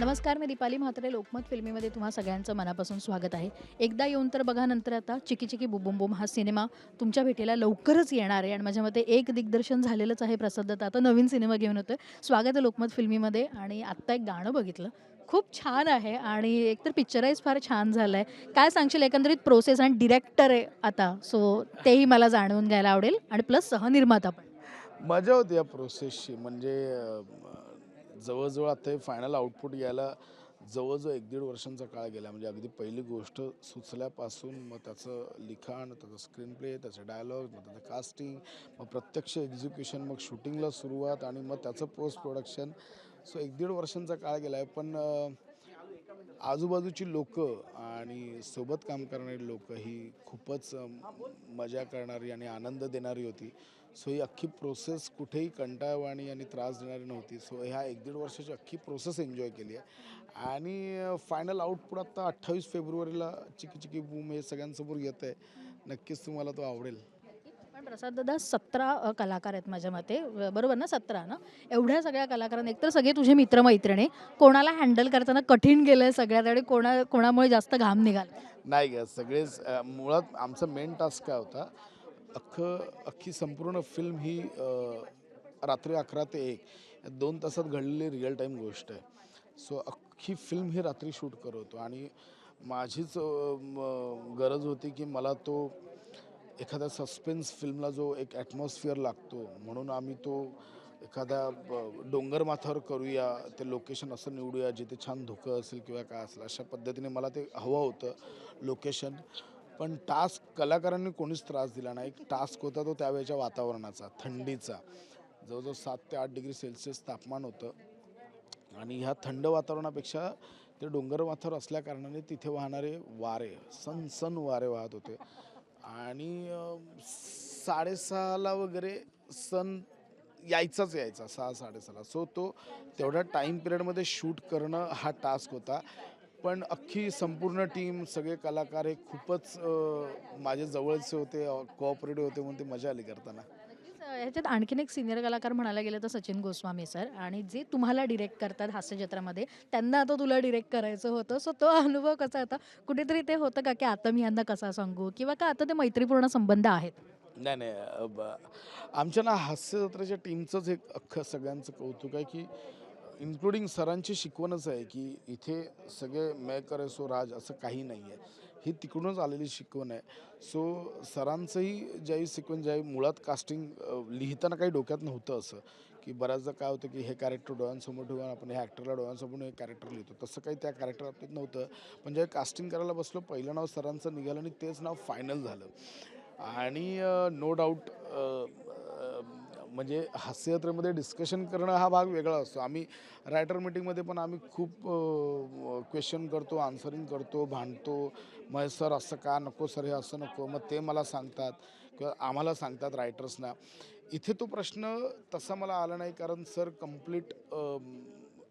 नमस्कार मी दीपाली म्हात्रे. लोकमत फिल्मीमध्ये तुम्हा सगळ्यांचं मनापासून स्वागत आहे. एकदा येऊन तर बघा नंतर आता चिकी चिकी बुबुम बुम हा सिनेमा तुमच्या भेटीला लवकरच येणार आहे. आणि माझ्या मते एक दिग्दर्शन झालेलंच आहे प्रसिद्धता आता नवीन सिनेमा घेऊन होतं स्वागत आहे लोकमत फिल्मीमध्ये. आणि आत्ता एक गाणं बघितलं. खूप छान आहे. आणि एकतर पिक्चराईज फार छान झालं आहे काय सांगशील? एकंदरीत प्रोसेस आणि डिरेक्टर आहे आता. सो तेही मला जाणून घ्यायला आवडेल. आणि प्लस सहनिर्माता पण. मजा होती या प्रोसेसची म्हणजे जवळजवळ आता हे फायनल आउटपुट यायला जवळजवळ एक दीड वर्षांचा काळ गेला. म्हणजे अगदी पहिली गोष्ट सुचल्यापासून मग त्याचं लिखाण त्याचं स्क्रीनप्ले त्याचे त्याचं डायलॉग मग त्याचं कास्टिंग मग प्रत्यक्ष एक्झिक्युशन मग शूटिंगला सुरुवात आणि मग त्याचं पोस्ट प्रोडक्शन सो एक दीड वर्षांचा काळ गेला आहे पण आजूबाजूची लोक आणि सोबत काम करणारी लोक ही खूपच मजा करणारी आणि आनंद देणारी होती. सो ही अख्खी प्रोसेस कुठेही कंटाळवाणी आणि त्रास देणारी नव्हती. सो ह्या एक दीड वर्षाची अख्खी प्रोसेस एन्जॉय केली आहे. आणि फायनल आउटपुट आता अठ्ठावीस फेब्रुवारीला चिकी चिकी बूम हे सगळ्यांसमोर येत आहे. नक्कीच तुम्हाला तो आवडेल. पण प्रसाद दादा सतरा कलाकार आहेत माझ्या मते. बरोबर ना सतरा ना? एवढ्या सगळ्या कलाकारांना एकतर सगळे तुझे मित्रमैत्रिणी कोणाला हँडल करताना कठीण गेलं आहे सगळ्यात आणि कोणा कोणामुळे जास्त घाम निघाला? नाही का सगळेच मुळात आमचा मेन टास्क काय होता अख्खं अख्खी संपूर्ण फिल्म ही रात्री अकरा ते एक या दोन तासात घडलेली रिअल टाईम गोष्ट आहे. सो अख्खी फिल्म ही रात्री शूट करतो आणि माझीच गरज होती की मला तो एखाद्या सस्पेन्स फिल्मला जो एक ॲटमॉस्फिअर लागतो म्हणून आम्ही तो एखाद्या डोंगर माथ्यावर करूया ते लोकेशन असं निवडूया जिथे छान धुकं असेल किंवा काय असेल अशा पद्धतीने मला ते हवं होतं लोकेशन पण टास्क कलाकारांनी कोणीच त्रास दिला नाही. एक टास्क होता तो त्यावेळेच्या वातावरणाचा थंडीचा. जवळजवळ सात ते आठ डिग्री सेल्सिअस तापमान होतं. आणि ह्या थंड वातावरणापेक्षा ते डोंगर माथ्यावर असल्या कारणाने तिथे वाहणारे वारे सन सन वारे वाहत होते. आणि साडेसहाला वगैरे सन यायचाच यायचा सहा साडेसहाला. सो तो तेवढ्या टाईम पिरियडमध्ये शूट करणं हा टास्क होता. पण अख्खी संपूर्ण टीम सगळे कलाकार हे खूपच माझे जवळचे होते कोऑपरेटिव्ह होते म्हणून ते मजा आली करताना. ह्याच्यात आणखीन एक सिनियर कलाकार म्हणायला गेलं तर सचिन गोस्वामी सर आणि जे तुम्हाला डिरेक्ट करतात हास्यजत्रामध्ये त्यांना आता तुला डिरेक्ट करायचं होतं. सो तो अनुभव कसा होता? कुठेतरी ते होतं का की आता मी यांना कसा सांगू? किंवा का आता ते मैत्रीपूर्ण संबंध आहेत? नाही नाही आमच्या ना हास्य जत्रेच्या टीमचंच एक अख्खं सगळ्यांचं कौतुक आहे की इन्क्लुडिंग सरांची शिकवणच आहे की इथे सगळे मेकर असो राज असं काही नाही आहे ही तिकडूनच आलेली शिकवण आहे. सो सरांचंही ज्याही सिक्वेन्स ज्याही मुळात कास्टिंग लिहिताना काही डोक्यात नव्हतं असं की बऱ्याचदा काय होतं की हे कॅरेक्टर डोळ्यांसमोर ठेवून आपण ह्या ॲक्टरला डोळ्यांसमोर हे कॅरेक्टर लिहितो. तसं काही त्या कॅरेक्टर आपल्यात नव्हतं. पण ज्यावेळी कास्टिंग करायला बसलो पहिलं नाव सरांचं निघालं आणि तेच नाव फायनल झालं. आणि नो डाऊट म्हणजे हास्ययात्रेमध्ये डिस्कशन करणं हा भाग वेगळा असतो. आम्ही रायटर मीटिंगमध्ये पण आम्ही खूप क्वेश्चन करतो आन्सरिंग करतो भांडतो. मग सर असं का? नको सर हे असं नको. मग ते मला सांगतात किंवा आम्हाला सांगतात रायटर्सना इथे तो प्रश्न तसा मला आला नाही कारण सर कंप्लीट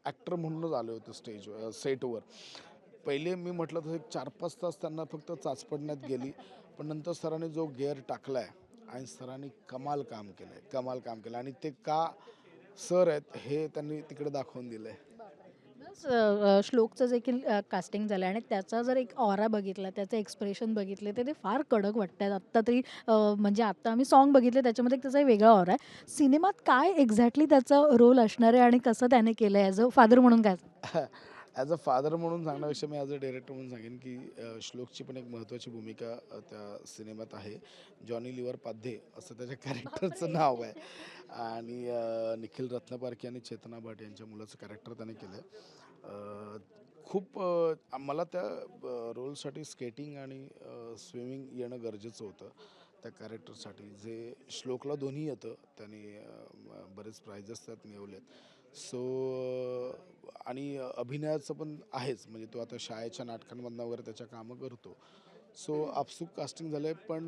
ॲक्टर म्हणूनच आले होते स्टेज सेटवर पहिले मी म्हटलं तसं एक चार पाच तास त्यांना फक्त चाचपडण्यात गेली पण नंतर सरांनी जो गेअर टाकला आहे आणि सरांनी कमाल काम केलं आहे कमाल काम केलं आणि ते का सर आहेत हे त्यांनी तिकडे दाखवून दिलं आहे श्लोकचं देखील कास्टिंग झालं आणि त्याचा जर एक ऑरा बघितला त्याचं एक्सप्रेशन बघितले तर ते फार कडक वाटतात आत्ता तरी म्हणजे आत्ता आम्ही सॉन्ग बघितले त्याच्यामध्ये त्याचा एक वेगळा ऑरा आहे. सिनेमात काय एक्झॅक्टली त्याचा रोल असणार आहे आणि कसं त्याने केलं आहे ॲज अ फादर म्हणून काय? ॲज अ फादर म्हणून सांगण्यापेक्षा मी ॲज अ डिरेक्टर म्हणून सांगेन की अ, श्लोकची पण एक महत्त्वाची भूमिका अ, त्या सिनेमात आहे. जॉनी लिव्हर पाध्ये असं त्याच्या कॅरेक्टरचं नाव आहे. आणि अ, निखिल रत्नपारखे आणि चेतना भट यांच्या मुलाचं कॅरेक्टर त्याने केलं आहे खूप अ, मला त्या रोलसाठी स्केटिंग आणि स्विमिंग येणं गरजेचं होतं. त्या कॅरेक्टरसाठी जे श्लोकला दोन्ही येतं त्याने बरेच प्राइजेस त्यात मिळवलेत. सो आणि अभिनयाचं पण आहेच. म्हणजे तो आता शाळेच्या नाटकांमधनं वगैरे त्याच्या कामं करतो. सो आपसूक कास्टिंग झालं आहे पण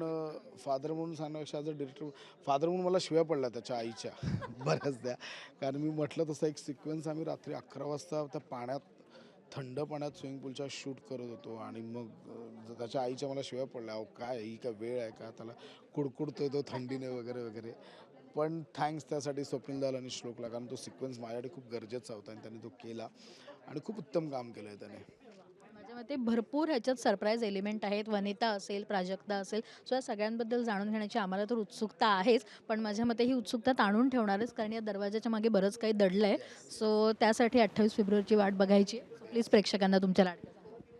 फादर म्हणून सांगण्यापेक्षा ॲज अ डिरेक्टर फादर म्हणून मला शिव्या पडल्या त्याच्या आईच्या. बऱ्याचदा. कारण मी म्हटलं तसं एक सिक्वेन्स आम्ही रात्री अकरा वाजता त्या पाण्यात थंड पाण्यात स्विमिंग पूलच्या शूट करत होतो आणि मग त्याच्या आईच्या मला शिव्या पडल्या अहो काय ही काय वेळ आहे का? त्याला कुडकुडतोय तो थंडीने वगैरे वगैरे. पण थँक्स त्यासाठी स्वप्नील दाल आणि श्लोकला कारण तो सिक्वेन्स माझ्यासाठी खूप गरजेचा होता आणि त्यांनी तो केला आणि खूप उत्तम काम केलं आहे त्याने. माझ्या मते भरपूर ह्याच्यात सरप्राईज एलिमेंट आहेत. वनिता असेल प्राजक्ता असेल. सो या सगळ्यांबद्दल जाणून घेण्याची आम्हाला तर उत्सुकता आहेच. पण माझ्या मते ही उत्सुकता ताणून ठेवणारच कारण या दरवाजाच्या मागे बरंच काही दडलं आहे सो त्यासाठी अठ्ठावीस फेब्रुवारीची वाट बघायची. प्लीज प्रेक्षकांना तुमच्या लाडक्या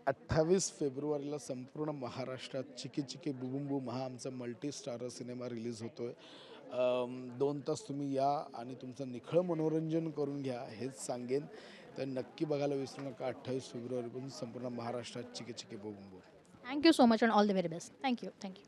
अठ्ठावीस फेब्रुवारीला संपूर्ण महाराष्ट्रात चिकी चिकी बुबुम बुम हा आमचा मल्टी स्टारर सिनेमा रिलीज होतो आहे दोन तास तुम्ही या आणि तुमचं निखळ मनोरंजन करून घ्या हेच सांगेन. तर नक्की बघायला विसरू नका अठ्ठावीस फेब्रुवारीपासून संपूर्ण महाराष्ट्रात चिकी चिकी बुबुम Bum thank you so much and all the very best thank you thank you